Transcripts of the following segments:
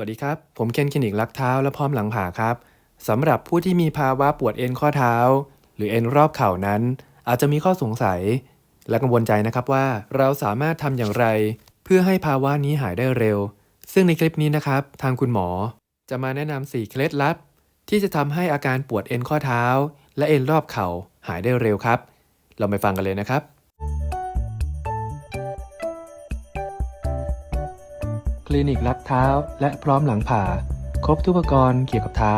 วัสดีครับ ผมเคนคลินิกลักเท้าและพร้อมหลังผ่าครับสำหรับผู้ที่มีภาวะปวดเอ็นข้อเท้า หรือเอ็นรอบเข่านั้น อาจจะมีข้อสงสัย และกังวลใจนะครับว่าเราสามารถทำอย่างไร เพื่อให้ภาวะนี้หายได้เร็ว ซึ่งในคลิปนี้นะครับ ทางคุณหมอ จะมาแนะนำ4เคล็ดลับ ที่จะทำให้อาการปวดเอ็นข้อเท้า และเอ็นรอบเข่าหายได้เร็วครับ เราไปฟังกันเลยนะครับ คลินิกรัดเท้า และพร้อมหลังผ่า ครบทุกอุปกรณ์เกี่ยวกับเท้า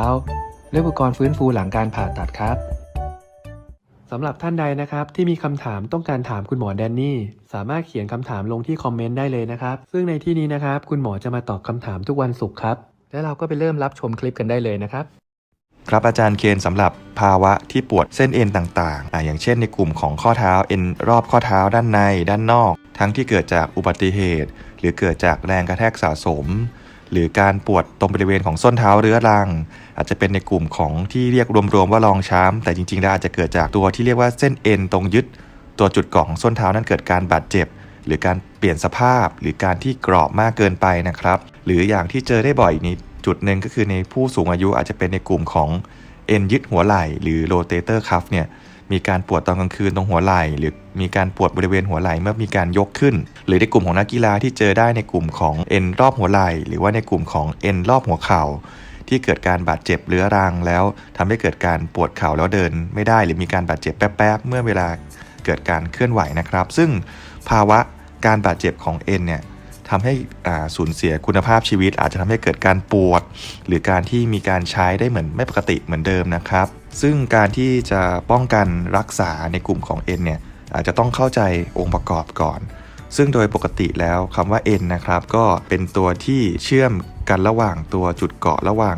และอุปกรณ์ฟื้นฟูหลังการผ่าตัดครับสำหรับท่านใดนะครับที่มีคำถามต้องการถามคุณหมอแดนนี่ สามารถเขียนคำถามลงที่คอมเมนต์ได้เลยนะครับ ซึ่งในที่นี้นะครับ คุณหมอจะมาตอบคำถามทุกวันศุกร์ครับ และเราก็ไปเริ่มรับชมคลิปกันได้เลยนะครับ ครับอาจารย์เคนสำหรับภาวะที่ปวดเส้นเอ็นต่างๆอ่าอย่างเช่นในกลุ่มของข้อเท้าเอ็นรอบข้อเท้าด้านในด้านนอก ทั้งที่เกิดจากอุบัติเหตุ หรือเกิดจากแรงกระแทกสะสม หรือการปวดตรงบริเวณของส้นเท้าเรื้อรัง อาจจะเป็นในกลุ่มของที่เรียกรวมๆว่ารองช้ำแต่จริงๆแล้วอาจจะเกิดจากตัวที่เรียกว่าเส้นเอ็นตรงยึด ตัวจุดเกาะของส้นเท้านั้นเกิดการบาดเจ็บ หรือการเปลี่ยนสภาพ หรือการที่กรอบมากเกินไปนะครับ หรืออย่างที่เจอได้บ่อยนี้จุดหนึ่งก็คือในผู้สูงอายุอาจจะเป็นในกลุ่มของเอ็นยึดหัวไหล่หรือโรเตเตอร์คัฟเนี่ย มีการปวดตอนกลางคืนตรงหัวไหล่ หรือมีการปวดบริเวณหัวไหล่เมื่อมีการยกขึ้น หรือในกลุ่มของนักกีฬาที่เจอได้ในกลุ่มของเอ็นรอบหัวไหล่ หรือว่าในกลุ่มของเอ็นรอบหัวเข่าที่เกิดการบาดเจ็บเรื้อรังแล้วทำให้เกิดการปวดเข่าแล้วเดิน ไม่ได้หรือมีการบาดเจ็บแป๊บๆเมื่อเวลาเกิดการเคลื่อนไหวนะครับ ซึ่งภาวะการบาดเจ็บของเอ็นเนี่ยทำให้สูญเสียคุณภาพชีวิต อาจจะทำให้เกิดการปวด หรือการที่มีการใช้ได้เหมือนไม่ปกติเหมือนเดิมนะครับ ซึ่งการที่จะป้องกันรักษาในกลุ่มของ N เนี่ยอาจจะต้องเข้าใจองค์ประกอบก่อน ซึ่งโดยปกติแล้วคำว่า N นะครับก็เป็นตัวที่เชื่อมกันระหว่างตัวจุดเกาะระหว่าง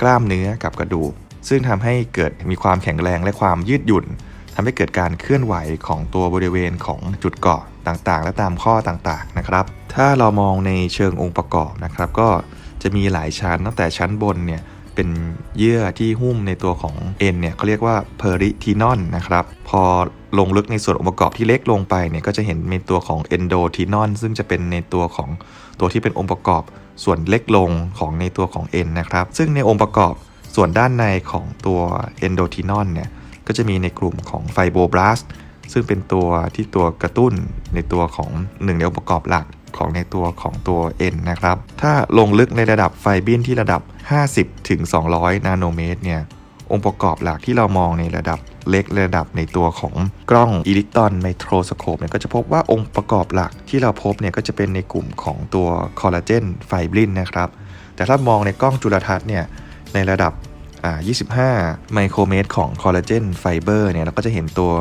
กล้ามเนื้อกับกระดูก ซึ่งทำให้เกิดมีความแข็งแรงและความยืดหยุ่นทำให้เกิดการเคลื่อนไหวของตัวบริเวณของจุดเกาะต่างๆ และตามข้อต่างๆนะครับ ถ้าเรามองในเชิงองค์ประกอบนะครับ ก็จะมีหลายชั้นตั้งแต่ชั้นบนเนี่ย เป็นเยื่อที่หุ้มในตัวของเอ็นเนี่ยเขาเรียกว่าเพอริทินอนนะครับพอลงลึกในส่วนองค์ประกอบที่เล็กลงไปเนี่ยก็จะเห็นในตัวของเอนโดทินอนซึ่งจะเป็นในตัวของตัวที่เป็นองค์ประกอบส่วนเล็กลงของในตัวของเอ็นนะครับซึ่งในองค์ประกอบส่วนด้านในของตัวเอนโดทินอนเนี่ยก็จะมีในกลุ่มของไฟโบบลาสซึ่งเป็นตัวที่ตัวกระตุ้นในตัวของหนึ่งในองค์ประกอบหลัก ของในตัวของตัว N นะครับ ถ้าลงลึกในระดับไฟบินที่ระดับ 50ถึง200 นาโนเมตรเนี่ยองค์ประกอบหลักที่เรามองในระดับเล็กระดับในตัวของกล้องอิเล็กตรอนไมโครสโคปเนี่ยก็จะพบว่าองค์ประกอบหลักที่เราพบเนี่ยก็จะเป็นในกลุ่มของตัวคอลลาเจนไฟบรินนะครับ แต่ถ้ามองในกล้องจุลทรรศน์เนี่ยในระดับ25 ไมโครเมตรของคอลลาเจนไฟเบอร์เนี่ยเราก็จะเห็นตัว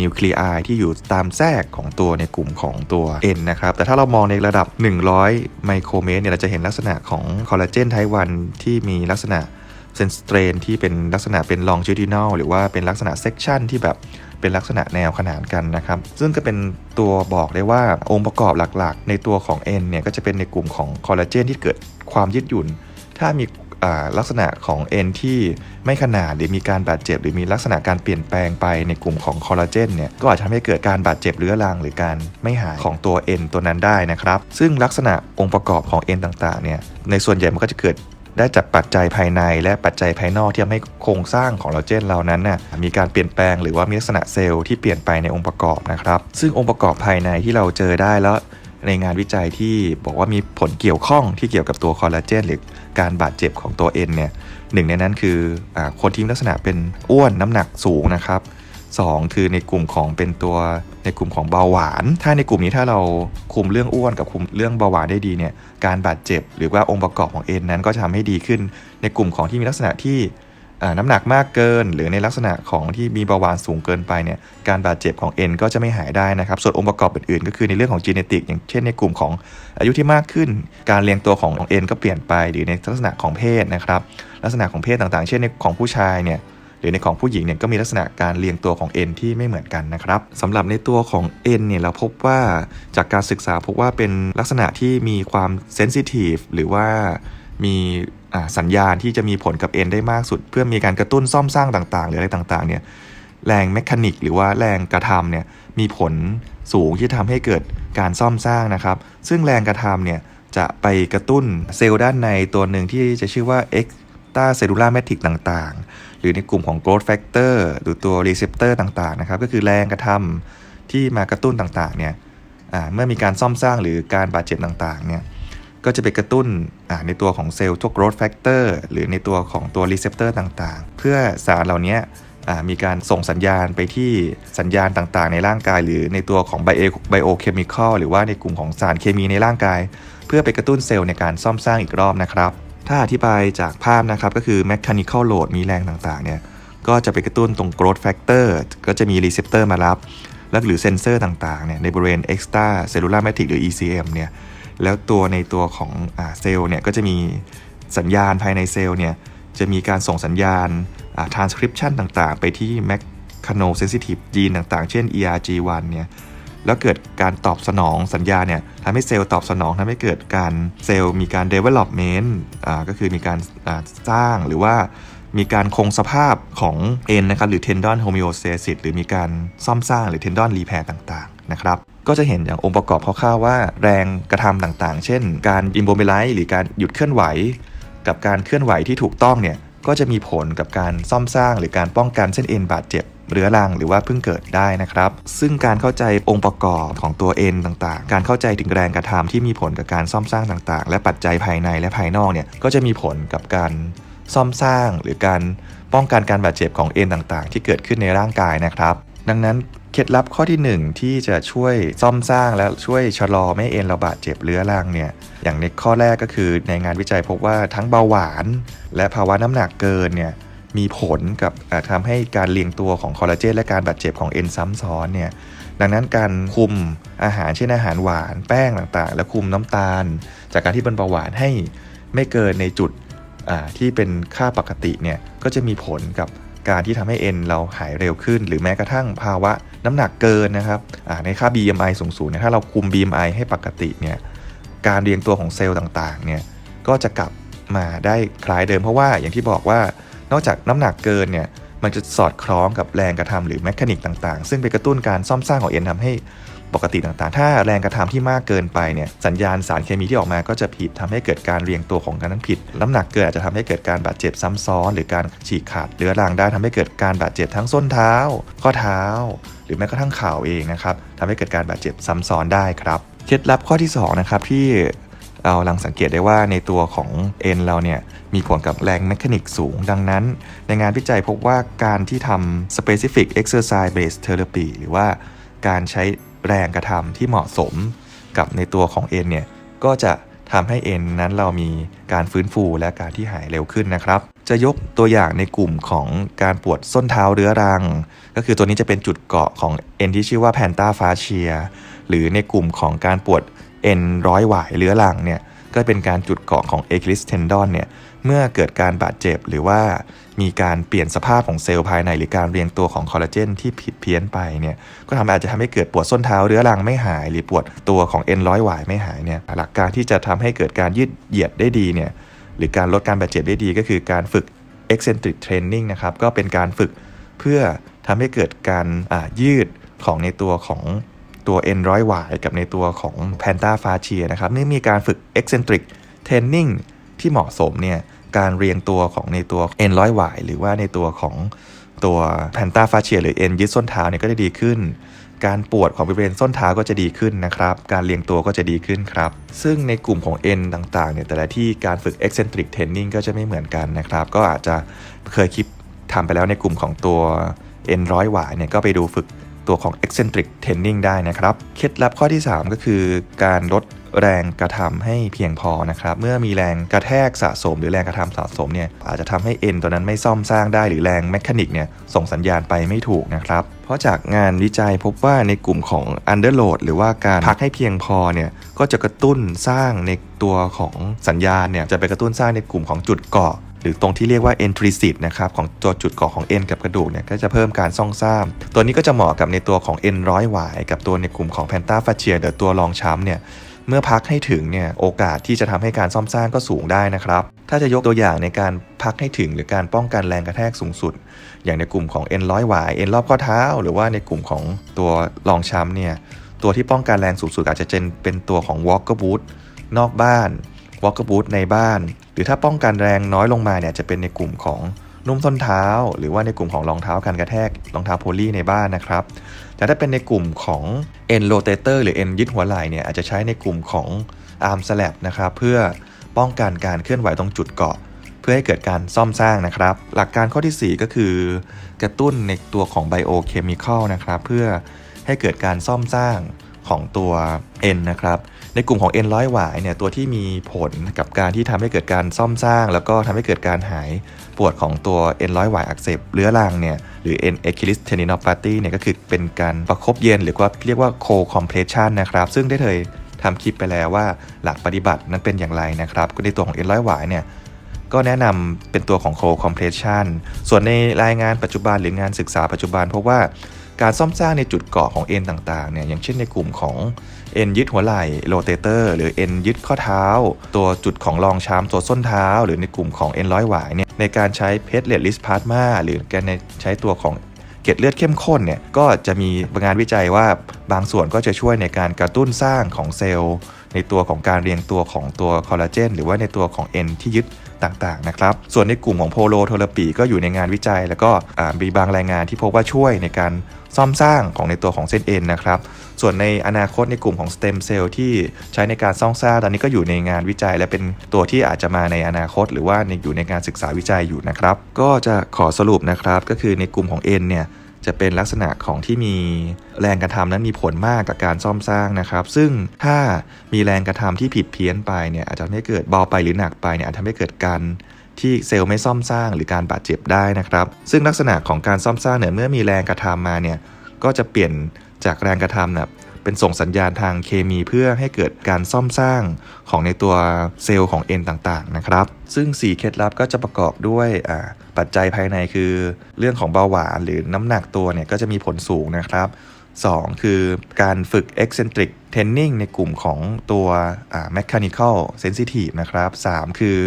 นิวเคลีอายที่อยู่ตามแทรกของตัวในกลุ่มของตัว N นะครับ แต่ถ้าเรามองในระดับ 100 ไมโครเมตรเนี่ยเราจะเห็นลักษณะของคอลลาเจนไทวันที่มีลักษณะเซนสเตรนที่เป็นลักษณะเป็นลองจูดินลหรือว่าเป็นลักษณะเซกชันที่แบบเป็นลักษณะแนวขนานกันนะครับ ซึ่งก็เป็นตัวบอกได้ว่าองค์ประกอบหลักๆ ในตัวของ N เนี่ยก็จะเป็นในกลุ่มของคอลลาเจนที่เกิดความยืดหยุ่น ถ้ามี ลักษณะของเอ็นที่ไม่ขนาดหรือมีการบาดเจ็บ หรือมีลักษณะการเปลี่ยนแปลงไปในกลุ่มของคอลลาเจนเนี่ยก็อาจจะทำให้เกิดการบาดเจ็บเรื้อรัง หรือการไม่หายของตัวเอ็นตัวนั้นได้นะครับ ซึ่งลักษณะองค์ประกอบของเอ็นต่างๆเนี่ยในส่วนใหญ่มันก็จะเกิดได้จากปัจจัยภายในและปัจจัยภายนอกที่ทำให้โครงสร้างของคอลลาเจนเรานั้นน่ะมีการเปลี่ยนแปลงหรือว่ามีลักษณะเซลล์ที่เปลี่ยนไปในองค์ประกอบนะครับ ซึ่งองค์ประกอบภายในที่เราเจอได้แล้ว ในงานวิจัยที่บอกว่ามีผลเกี่ยวข้องที่เกี่ยวกับตัวคอลลาเจนหรือการบาดเจ็บของตัวเอ็นเนี่ยหนึ่งในนั้นคืออคนที่มีลักษณะเป็นอ้วนน้ำหนักสูงนะครับสองคือในกลุ่มของเป็นตัวในกลุ่มของเบาหวาน ถ้าในกลุ่มนี้ถ้าเราคุมเรื่องอ้วนกับคุมเรื่องเบาหวานได้ดีเนี่ยการบาดเจ็บ หรือว่าองค์ประกอบของเอ็นนั้นก็จะทำให้ดีขึ้น ในกลุ่มของที่มีลักษณะที่ อ่าน้ำหนักมากเกิน หรือในลักษณะของที่มีเบาหวานสูงเกินไปเนี่ยการบาดเจ็บของเอ็นก็จะไม่หายได้นะครับ ส่วนองค์ประกอบอื่นๆ ก็คือในเรื่องของจีเนติกอย่างเช่นในกลุ่มของอายุที่มากขึ้น การเรียงตัวของเอ็นก็เปลี่ยนไปหรือในลักษณะของเพศนะครับลักษณะของเพศต่างๆ เช่นในของผู้ชายเนี่ยหรือในของผู้หญิงเนี่ยก็มีลักษณะการเรียงตัวของเอ็นที่ไม่เหมือนกันนะครับสำหรับในตัวของเอ็นเนี่ยเราพบว่าจากการศึกษาพบว่าเป็นลักษณะที่มีความเซนซิทีฟหรือว่ามี สัญญาณที่จะมีผลกับเอ็นได้มากสุด เพื่อมีการกระตุ้นซ่อมสร้างต่างๆ หรืออะไรต่างๆเนี่ยแรงแมคานิกหรือว่าแรงกระทำเนี่ยมีผลสูงที่ทำให้เกิดการซ่อมสร้างนะครับ ซึ่งแรงกระทำเนี่ยจะไปกระตุ้นเซลล์ด้านในตัวหนึ่งที่จะชื่อว่า extra cellular matrix ต่างๆ หรือในกลุ่มของ growth factor หรือตัว receptor ต่างๆนะครับก็คือแรงกระทำที่มากระตุ้นต่างๆเนี่ยอ่าเมื่อมีการซ่อมสร้างหรือการบาดเจ็บต่างๆเนี่ย ก็จะไปกระตุ้นในตัวของเซลล์ทุก growth factor หรือในตัวของตัว receptor ต่างๆ เพื่อสารเหล่านี้มีการส่งสัญญาณไปที่สัญญาณต่างๆ ในร่างกาย หรือในตัวของไบโอไบโอเคมีคอลหรือว่าในกลุ่มของสารเคมีในร่างกาย เพื่อไปกระตุ้นเซลล์ในการซ่อมสร้างอีกรอบนะครับ ถ้าอธิบายจากภาพนะครับก็คือ mechanical load มีแรงต่างๆ เนี่ยก็จะไปกระตุ้นตรง growth factor ก็จะมี receptor มารับ แล้วหรือเซนเซอร์ต่างๆ เนี่ยในบริเวณ extra cellular matrix หรือ ECM เนี่ย แล้วตัวในตัวของอเซลล์เนี่ยก็จะมีสัญญาณภายในเซลล์เนี่ยจะมีการส่งสัญญาณอ่า transcription ต่างๆ ไปที่ mechanosensitive gene ต่างๆ เช่น ERG1 เนี่ยแล้วเกิดการตอบสนองสัญญาเนี่ยทำให้เซลล์ตอบสนองทำให้เกิดการเซลล์มีการ development อ่าก็คือมีการสร้างหรือว่ามีการคงสภาพของเอ็นนะครับหรือ tendon homeostasis หรือมีการซ่อมสร้างหรือ tendon repair ต่างๆนะครับ ก็จะเห็นอย่างองค์ประกอบคร่าวๆว่า แรงกระทำต่างๆ เช่น การ immobilize หรือการหยุดเคลื่อนไหว กับการเคลื่อนไหวที่ถูกต้องเนี่ยก็จะมีผลกับการซ่อมสร้าง หรือการป้องกันเส้นเอ็นบาดเจ็บเรื้อรังหรือว่าเพิ่งเกิดได้นะครับ ซึ่งการเข้าใจองค์ประกอบของตัวเอ็นต่างๆ การเข้าใจถึงแรงกระทำที่มีผลกับการซ่อมสร้างต่างๆ และปัจจัยภายในและภายนอกเนี่ยก็จะมีผลกับการซ่อมสร้าง หรือการป้องกันการบาดเจ็บของเอ็นต่างๆ ที่เกิดขึ้นในร่างกายนะครับ ดังนั้น เคล็ดลับข้อที่ 1 ที่จะช่วยซ่อมสร้างและช่วยชะลอไม่เอ็นเราบาดเจ็บเรื้อรังเนี่ยอย่างในข้อแรกก็คือในงานวิจัยพบว่าทั้งเบาหวาน และภาวะน้ำหนักเกินเนี่ยมีผลกับอ่าทำให้การเรียงตัวของคอลลาเจนและการบาดเจ็บของเอ็นซ้ำซ้อนเนี่ยดังนั้นการคุมอาหารเช่นอาหารหวานแป้งต่างๆ และคุมน้ำตาล จากการที่เป็นเบาหวานให้ไม่เกินในจุดที่เป็นค่าปกติเนี่ยก็จะมีผลกับการที่ทำให้เอ็นเราหายเร็วขึ้น หรือแม้กระทั่งภาวะ น้ำหนักเกินนะครับในค่า BMI สูงๆเนี่ยถ้าเราคุม BMI ให้ปกติเนี่ยการเรียงตัวของเซลล์ต่างๆเนี่ยก็จะกลับมาได้คล้ายเดิมเพราะว่าอย่างที่บอกว่านอกจากน้ำหนักเกินเนี่ยมันจะสอดคล้องกับแรงกระทำหรือแมคานิกต่างๆ ซึ่งไปกระตุ้นการซ่อมสร้างของเอ็นทำให้ ปกติต่างๆ ถ้าแรงกระทำที่มากเกินไปเนี่ยสัญญาณสารเคมีที่ออกมาก็จะผิดทำให้เกิดการเรียงตัวของการนั้นผิดน้ำหนักเกินอาจจะทำให้เกิดการบาดเจ็บซ้ำซ้อน หรือการฉีกขาดเรื้อรังได้ทำให้เกิดการบาดเจ็บทั้งส้นเท้า ข้อเท้า หรือแม้กระทั่งข่าเองนะครับทำให้เกิดการบาดเจ็บซ้ำซ้อนได้ครับเคล็ดลับข้อที่สองนะครับที่เราลังสังเกตได้ว่าในตัวของเอ็นเราเนี่ยมีผลกับแรงแมคานิกสูง ดังนั้น ในงานวิจัยพบว่าการที่ทำ specific exercise based therapy หรือว่าการใช้ แรงกระทำที่เหมาะสมกับในตัวของเอ็นเนี่ยก็จะทำให้เอ็นนั้นเรามีการฟื้นฟูและการที่หายเร็วขึ้นนะครับ จะยกตัวอย่างในกลุ่มของการปวดส้นเท้าเรื้อรัง ก็คือตัวนี้จะเป็นจุดเกาะของเอ็นที่ชื่อว่าแพนต้าฟาเชียหรือในกลุ่มของการปวดเอ็นร้อยหวายเรื้อรังเนี่ยก็เป็นการจุดเกาะของเอคลิสเทนดอนเนี่ย เมื่อเกิดการบาดเจ็บหรือว่ามีการเปลี่ยนสภาพของเซลล์ภายใน หรือการเรียงตัวของคอลลาเจนที่ผิดเพี้ยนไปเนี่ยก็ทำอาจจะทำให้เกิดปวดส้นเท้าเรื้อรังไม่หาย หรือปวดตัวของเอ็นร้อยหวายไม่หายเนี่ยหลักการที่จะทำให้เกิดการยืดเหยียดได้ดีเนี่ยหรือการลดการบาดเจ็บได้ดีก็คือการฝึก eccentric training นะครับก็เป็นการฝึกเพื่อทำให้เกิดการยืดของในตัวของตัวเอ็นร้อยหวายกับในตัวของแพนต้าฟาเชียนะครับเมื่อมีการฝึก eccentric training ที่เหมาะสมเนี่ยการเรียงตัวของในตัวเอ็นร้อยหวายหรือว่าในตัวของตัวแพนตาฟาเชียหรือเอ็นยึดส้นเท้าเนี่ยก็จะดีขึ้น การปวดของบริเวณส้นเท้าก็จะดีขึ้นนะครับ การเรียงตัวก็จะดีขึ้นครับ ซึ่งในกลุ่มของเอ็นต่างๆเนี่ยแต่ละที่การฝึก eccentric training ก็จะไม่เหมือนกันนะครับ ก็อาจจะเคยคลิปทำไปแล้วในกลุ่มของตัวเอ็นร้อยหวายเนี่ยก็ไปดูฝึก ตัวของ eccentric training ได้นะครับ เคล็ดลับข้อที่ 3 ก็คือการลดแรงกระทำให้เพียงพอนะครับ เมื่อมีแรงกระแทกสะสม หรือแรงกระทำสะสมเนี่ยอาจจะทำให้เอ็นตัวนั้นไม่ซ่อมสร้างได้หรือแรงแมคานิกเนี่ยส่งสัญญาณไปไม่ถูกนะครับ เพราะจากงานวิจัยพบว่าในกลุ่มของ underload หรือว่าการพักให้เพียงพอเนี่ยก็จะกระตุ้นสร้างในตัวของสัญญาณเนี่ยจะไปกระตุ้นสร้างในกลุ่มของจุดเกาะ หรือตรงที่เรียกว่า intrinsic นะครับของตัวจุดเกาะของเอ็นกับกระดูกเนี่ยก็จะเพิ่มการซ่องซ่าม ตัวนี้ก็จะเหมาะกับในตัวของเอ็นร้อยหวายกับตัวในกลุ่มของแพนต้าฟาเชียหรือตัวรองช้ำเนี่ยเมื่อพักให้ถึงเนี่ยโอกาสที่จะทำให้การซ่อมสร้างก็สูงได้นะครับถ้าจะยกตัวอย่างในการพักให้ถึงหรือการป้องกันแรงกระแทกสูงสุด อย่างในกลุ่มของเอ็นร้อยหวายเอ็นรอบข้อเท้า หรือว่าในกลุ่มของตัวรองช้ำเนี่ยตัวที่ป้องกันแรงสูงสุดอาจจะเป็นเป็นตัวของ walker boot นอกบ้าน walker boot ในบ้าน หรือถ้าป้องกันแรงน้อยลงมาเนี่ยจะเป็นในกลุ่มของนุ่มส้นเท้า หรือว่าในกลุ่มของรองเท้ากันกระแทกรองเท้าโพลีในบ้านนะครับแต่ถ้าเป็นในกลุ่มของ end rotator หรือ end ยึดหัวไหล่เนี่ยอาจจะใช้ในกลุ่มของ arm slab นะครับเพื่อป้องกันการเคลื่อนไหวตรงจุดเกาะ เพื่อให้เกิดการซ่อมสร้างนะครับ หลักการข้อทีสี่4 ก็คือกระตุ้นในตัวของ biochemical นะครับเพื่อให้เกิดการซ่อมสร้างของตัว N นะครับ ในกลุ่มของ N ร้อยหวายเนี่ยตัวที่มีผลกับการที่ทำให้เกิดการซ่อมสร้าง แล้วก็ทำให้เกิดการหายปวดของตัว N ร้อยหวายอักเสบเรื้อรังเนี่ยหรือ N Achilles tendinopathy เนี่ยก็คือเป็นการประคบเย็นหรือว่าเรียกว่า co compression นะครับ ซึ่งได้เคยทำคลิปไปแล้วว่าหลักปฏิบัตินั้นเป็นอย่างไรนะครับในตัวของ N ร้อยหวายเนี่ยก็แนะนำเป็นตัวของ co compression ส่วนในรายงานปัจจุบันหรืองานศึกษาปัจจุบันพบว่าการซ่อมสร้างในจุดเกาะของเอ็นต่างๆเนี่ยอย่างเช่นในกลุ่มของ เอ็นยึดหัวไหล่โรเตเตอร์หรือเอ็นยึดข้อเท้า ตัวจุดของรองช้ำตัวส้นเท้า หรือในกลุ่มของเอ็นร้อยหวายเนี่ยในการใช้เพชรเลดลิสพาสมาหรือการใช้ตัวของเกล็ดเลือดเข้มข้นเนี่ยก็จะมีงานวิจัยว่าบางส่วนก็จะช่วยในการกระตุ้นสร้างของเซลล์ ในตัวของการเรียงตัวของตัวคอลลาเจนหรือว่าในตัวของเอ็นที่ยึดต่างๆนะครับ ส่วนในกลุ่มของโพโลโทรปีก็อยู่ในงานวิจัย แล้วก็มีบางรายงานที่พบว่าช่วยในการ ซ่อมสร้างของในตัวของเส้นเอ็นนะครับ ส่วนในอนาคตในกลุ่มของสเต็มเซลล์ที่ใช้ในการซ่อมสร้างตอนนี้ก็อยู่ในงานวิจัย และเป็นตัวที่อาจจะมาในอนาคต หรือว่าอยู่ในการศึกษาวิจัยอยู่นะครับ ก็จะขอสรุปนะครับก็คือในกลุ่มของ N เนี่ยจะเป็นลักษณะของที่มีแรงกระทำนั้นมีผลมากกับการซ่อมสร้างนะครับ ซึ่งถ้ามีแรงกระทำที่ผิดเพี้ยนไปเนี่ยอาจจะทำให้เกิดเบาไปหรือหนักไปเนี่ยอาจทำให้เกิดการ ที่เซลล์ไม่ซ่อมสร้างหรือการบาดเจ็บได้นะครับ ซึ่งลักษณะของการซ่อมสร้างเนี่ยเมื่อมีแรงกระทำมาเนี่ยก็จะเปลี่ยนจากแรงกระทำเนี่ยเป็นส่งสัญญาณทางเคมีเพื่อให้เกิดการซ่อมสร้างของในตัวเซลล์ของเอ็นต่างๆนะครับ ซึ่ง 4 เคล็ดลับก็จะประกอบด้วยปัจจัยภายในคือ เรื่องของเบาหวานหรือน้ำหนักตัวเนี่ยก็จะมีผลสูงนะครับ 2 คือการฝึก eccentric training ในกลุ่มของตัว mechanical sensitive นะครับ 3 คือ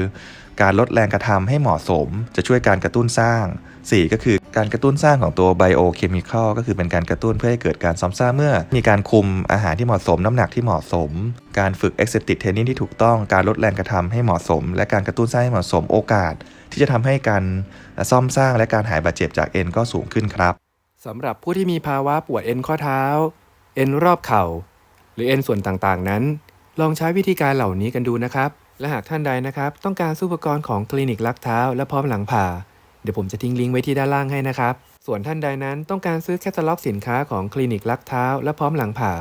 การลดแรงกระทำให้เหมาะสม จะช่วยการกระตุ้นสร้าง 4 ก็คือการกระตุ้นสร้างของตัว biochemical ก็คือเป็นการกระตุ้นเพื่อให้เกิดการซ้อมสร้างเมื่อ มีการคุมอาหารที่เหมาะสม น้ำหนักที่เหมาะสม การฝึก eccentric training ที่ถูกต้อง การลดแรงกระทำให้เหมาะสม และการกระตุ้นสร้างให้เหมาะสมโอกาส ที่จะทำให้การซ่อมสร้างและการหายบาดเจ็บจากเอ็นก็สูงขึ้นครับสำหรับผู้ที่มีภาวะปวดเอ็นข้อเท้า เอ็นรอบเข่า หรือเอ็นส่วนต่างๆนั้น ลองใช้วิธีการเหล่านี้กันดูนะครับ และหากท่านใดนะครับ ต้องการซื้ออุปกรณ์ของคลินิกลักเท้า และพร้อมหลังผ่า เดี๋ยวผมจะทิ้งลิงก์ไว้ที่ด้านล่างให้นะครับ ส่วนท่านใดนั้นต้องการซื้อแคตตาล็อกสินค้าของคลินิกลักเท้า และพร้อมหลังผ่า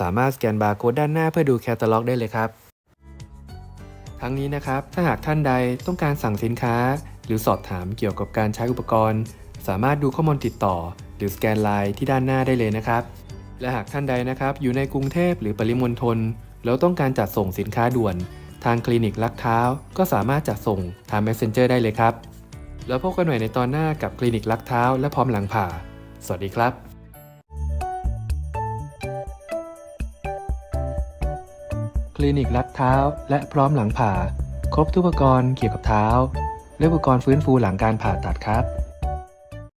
สามารถสแกนบาร์โค้ดด้านหน้าเพื่อดูแคตตาล็อกได้เลยครับ ทั้งนี้นะครับถ้าหากท่านใดต้องการสั่งสินค้า หรือสอบถามเกี่ยวกับการใช้อุปกรณ์ สามารถดูข้อมูลติดต่อ หรือสแกนไลน์ที่ด้านหน้าได้เลยนะครับ และหากท่านใดนะครับอยู่ในกรุงเทพหรือปริมณฑลแล้วต้องการจัดส่งสินค้าด่วน ทางคลินิกลักเท้า ก็สามารถจัดส่งทาง Messenger ได้เลยครับ แล้วพบกันใหม่ในตอนหน้ากับคลินิกลักเท้า และพร้อมหลังผ่า สวัสดีครับคลินิกลัดเท้า และพร้อมหลังผ่า ครบทุกอุปกรณ์เกี่ยวกับเท้า และอุปกรณ์ฟื้นฟูหลังการผ่าตัดครับ